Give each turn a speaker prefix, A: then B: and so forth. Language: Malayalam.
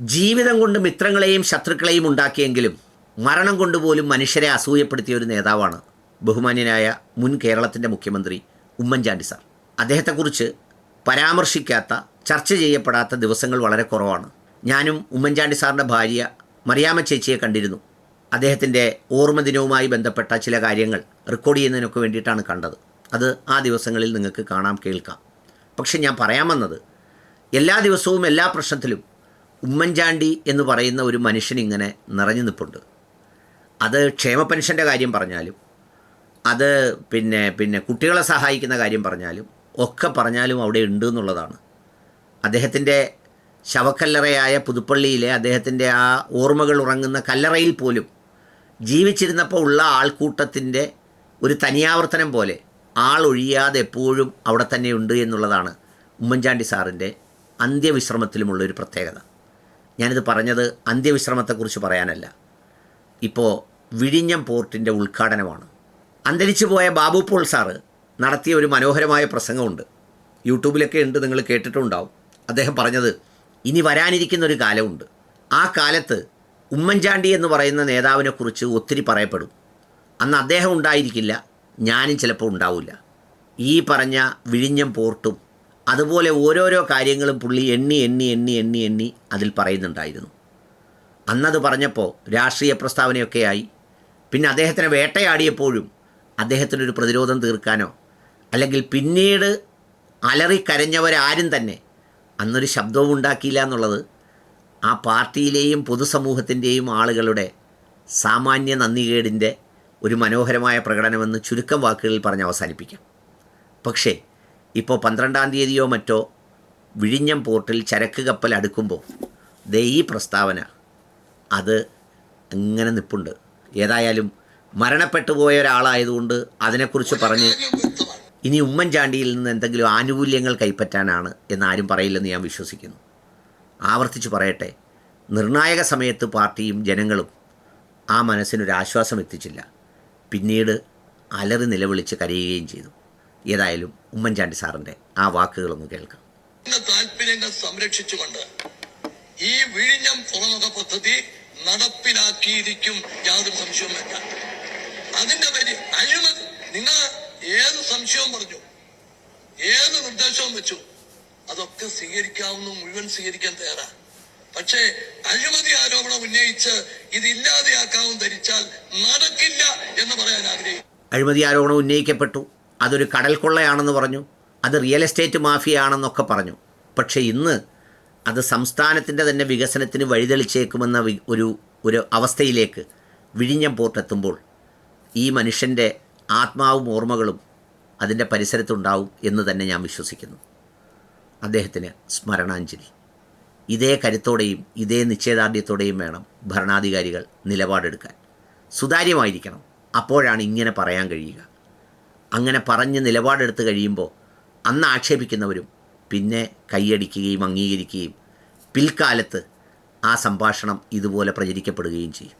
A: ജീവിതം കൊണ്ട് മിത്രങ്ങളെയും ശത്രുക്കളെയും ഉണ്ടാക്കിയെങ്കിലും മരണം കൊണ്ടുപോലും മനുഷ്യരെ അസൂയപ്പെടുത്തിയ ഒരു നേതാവാണ് ബഹുമാന്യനായ മുൻ കേരളത്തിന്റെ മുഖ്യമന്ത്രി ഉമ്മൻചാണ്ടി സാർ. അദ്ദേഹത്തെക്കുറിച്ച് പരാമർശിക്കാത്ത ചർച്ച ചെയ്യപ്പെടാത്ത ദിവസങ്ങൾ വളരെ കുറവാണ്. ഞാനും ഉമ്മൻചാണ്ടി സാറിന്റെ ഭാര്യ മറിയാമ്മ ചേച്ചിയെ കണ്ടിരുന്നു. അദ്ദേഹത്തിന്റെ ഓർമ്മ ദിനവുമായി ബന്ധപ്പെട്ട ചില കാര്യങ്ങൾ റെക്കോർഡ് ചെയ്യുന്നതിനൊക്കെ വേണ്ടിയിട്ടാണ് കണ്ടത്. അത് ആ ദിവസങ്ങളിൽ നിങ്ങൾക്ക് കാണാം കേൾക്കാം. പക്ഷെ ഞാൻ പറയാൻ വന്നത് എല്ലാ ദിവസവും എല്ലാ പ്രശ്നത്തിലും ഉമ്മൻചാണ്ടി എന്ന് പറയുന്ന ഒരു മനുഷ്യൻ ഇങ്ങനെ നിറഞ്ഞു നിൽപ്പുണ്ട് അത് ക്ഷേമ പെൻഷന്റെ കാര്യം പറഞ്ഞാലും അത് പിന്നെ പിന്നെ കുട്ടികളെ സഹായിക്കുന്ന കാര്യം പറഞ്ഞാലും ഒക്കെ പറഞ്ഞാലും അവിടെ ഉണ്ട് എന്നുള്ളതാണ്. അദ്ദേഹത്തിന്റെ ശവക്കല്ലറയായ പുതുപ്പള്ളിയിലെ അദ്ദേഹത്തിന്റെ ആ ഓർമ്മകൾ ഉറങ്ങുന്ന കല്ലറയിൽ പോലും ജീവിച്ചിരുന്നപ്പോൾ ഉള്ള ആൾക്കൂട്ടത്തിന്റെ ഒരു തനിയാവർത്തനം പോലെ ആൾ ഒഴിയാതെ എപ്പോഴും അവിടെ തന്നെ ഉണ്ട് എന്നുള്ളതാണ് ഉമ്മൻചാണ്ടി സാറിന്റെ അന്ത്യവിശ്രമത്തിലുമുള്ളൊരു പ്രത്യേകത. ഞാനിത് പറഞ്ഞത് അന്ത്യവിശ്രമത്തെക്കുറിച്ച് പറയാനല്ല. ഇപ്പോൾ വിഴിഞ്ഞം പോർട്ടിന്റെ ഉദ്ഘാടനമാണ്. അന്തരിച്ചു പോയ ബാബു പോൾ സാറ് നടത്തിയ ഒരു മനോഹരമായ പ്രസംഗമുണ്ട്. യൂട്യൂബിലൊക്കെ ഉണ്ട് നിങ്ങൾ കേട്ടിട്ടുണ്ടാവും. അദ്ദേഹം പറഞ്ഞത് ഇനി വരാനിരിക്കുന്ന ഒരു കാലമുണ്ട്. ആ കാലത്ത് ഉമ്മൻചാണ്ടി എന്ന് പറയുന്ന നേതാവിനെക്കുറിച്ച് ഒത്തിരി പറയപ്പെടും. അന്ന് അദ്ദേഹം ഉണ്ടായിരിക്കില്ല ഞാനും ചിലപ്പോൾ ഉണ്ടാവില്ല. ഈ പറഞ്ഞ വിഴിഞ്ഞം പോർട്ടും അതുപോലെ ഓരോരോ കാര്യങ്ങളും പുള്ളി എണ്ണി എണ്ണി എണ്ണി എണ്ണി എണ്ണി അതിൽ പറയുന്നുണ്ടായിരുന്നു. അന്നത് പറഞ്ഞപ്പോൾ രാഷ്ട്രീയ പ്രസ്താവനയൊക്കെയായി പിന്നെ അദ്ദേഹത്തിനെ വേട്ടയാടിയപ്പോഴും അദ്ദേഹത്തിനൊരു പ്രതിരോധം തീർക്കാനോ അല്ലെങ്കിൽ പിന്നീട് അലറിക്കരഞ്ഞവരാരും തന്നെ അന്നൊരു ശബ്ദവും ഉണ്ടാക്കിയില്ല എന്നുള്ളത് ആ പാർട്ടിയിലെയും പൊതുസമൂഹത്തിന്റെയും ആളുകളുടെ സാമാന്യ നന്ദികേടിന്റെ ഒരു മനോഹരമായ പ്രകടനമെന്ന് ചുരുക്കം വാക്കുകളിൽ പറഞ്ഞ് അവസാനിപ്പിക്കാം. പക്ഷേ ഇപ്പോൾ പന്ത്രണ്ടാം തീയതിയോ മറ്റോ വിഴിഞ്ഞം പോർട്ടിൽ ചരക്ക് കപ്പൽ അടുക്കുമ്പോൾ ദേ ഈ പ്രസ്താവന. അത് അങ്ങനെ നിപ്പുണ്ട്. ഏതായാലും മരണപ്പെട്ടു പോയ ഒരാളായതുകൊണ്ട് അതിനെക്കുറിച്ച് പറഞ്ഞ് ഇനി ഉമ്മൻചാണ്ടിയിൽ നിന്ന് എന്തെങ്കിലും ആനുകൂല്യങ്ങൾ കൈപ്പറ്റാനാണ് എന്നാരും പറയില്ലെന്ന് ഞാൻ വിശ്വസിക്കുന്നു. ആവർത്തിച്ച് പറയട്ടെ നിർണായക സമയത്ത് പാർട്ടിയും ജനങ്ങളും ആ മനസ്സിനൊരാശ്വാസം എത്തിച്ചില്ല. പിന്നീട് അലറി നിലവിളിച്ച് കരയുകയും ചെയ്തു. ഏതായാലും ഉമ്മൻചാണ്ടി സാറിന്റെ ആ വാക്കുകളൊന്ന് കേൾക്കാം.
B: താല്പര്യങ്ങൾ സംരക്ഷിച്ചുകൊണ്ട് ഈ വിഴിഞ്ഞം തുറമുഖ പദ്ധതി നടപ്പിലാക്കിയിരിക്കും യാതൊരു സംശയവും വേണ്ട അതിന്റെ പേര് അഴിമതി നിങ്ങൾ ഏത് സംശയവും പറഞ്ഞു ഏത് നിർദ്ദേശവും വെച്ചു അതൊക്കെ സ്വീകരിക്കാവുന്ന മുഴുവൻ സ്വീകരിക്കാൻ തയ്യാറാ. പക്ഷേ അഴിമതി ആരോപണം ഉന്നയിച്ച് ഇത് ഇല്ലാതെയാക്കാവും ധരിച്ചാൽ നടക്കില്ല എന്ന് പറയാൻ ആഗ്രഹിക്കും
A: അഴിമതി ആരോപണം ഉന്നയിക്കപ്പെട്ടു. അതൊരു കടൽ കൊള്ളയാണെന്ന് പറഞ്ഞു. അത് റിയൽ എസ്റ്റേറ്റ് മാഫിയാണെന്നൊക്കെ പറഞ്ഞു. പക്ഷേ ഇന്ന് അത് സംസ്ഥാനത്തിന്റെ തന്നെ വികസനത്തിന് വഴിതെളിച്ചേക്കുമെന്ന ഒരു ഒരു അവസ്ഥയിലേക്ക് വിഴിഞ്ഞം പോർട്ട് എത്തുമ്പോൾ ഈ മനുഷ്യന്റെ ആത്മാവും ഓർമ്മകളും അതിന്റെ പരിസരത്തുണ്ടാവും എന്ന് തന്നെ ഞാൻ വിശ്വസിക്കുന്നു. അദ്ദേഹത്തിന് സ്മരണാഞ്ജലി. ഇതേ കരുത്തോടെയും ഇതേ നിശ്ചയദാർഢ്യത്തോടെയും വേണം ഭരണാധികാരികൾ നിലപാടെടുക്കാൻ. സുതാര്യമായിരിക്കണം. അപ്പോഴാണ് ഇങ്ങനെ പറയാൻ കഴിയുക. അങ്ങനെ പറഞ്ഞ് നിലപാടെടുത്ത് കഴിയുമ്പോൾ അന്ന് ആക്ഷേപിക്കുന്നവരും പിന്നെ കൈയടിക്കുകയും അംഗീകരിക്കുകയും പിൽക്കാലത്ത് ആ സംഭാഷണം ഇതുപോലെ പ്രചരിക്കപ്പെടുകയും ചെയ്യും.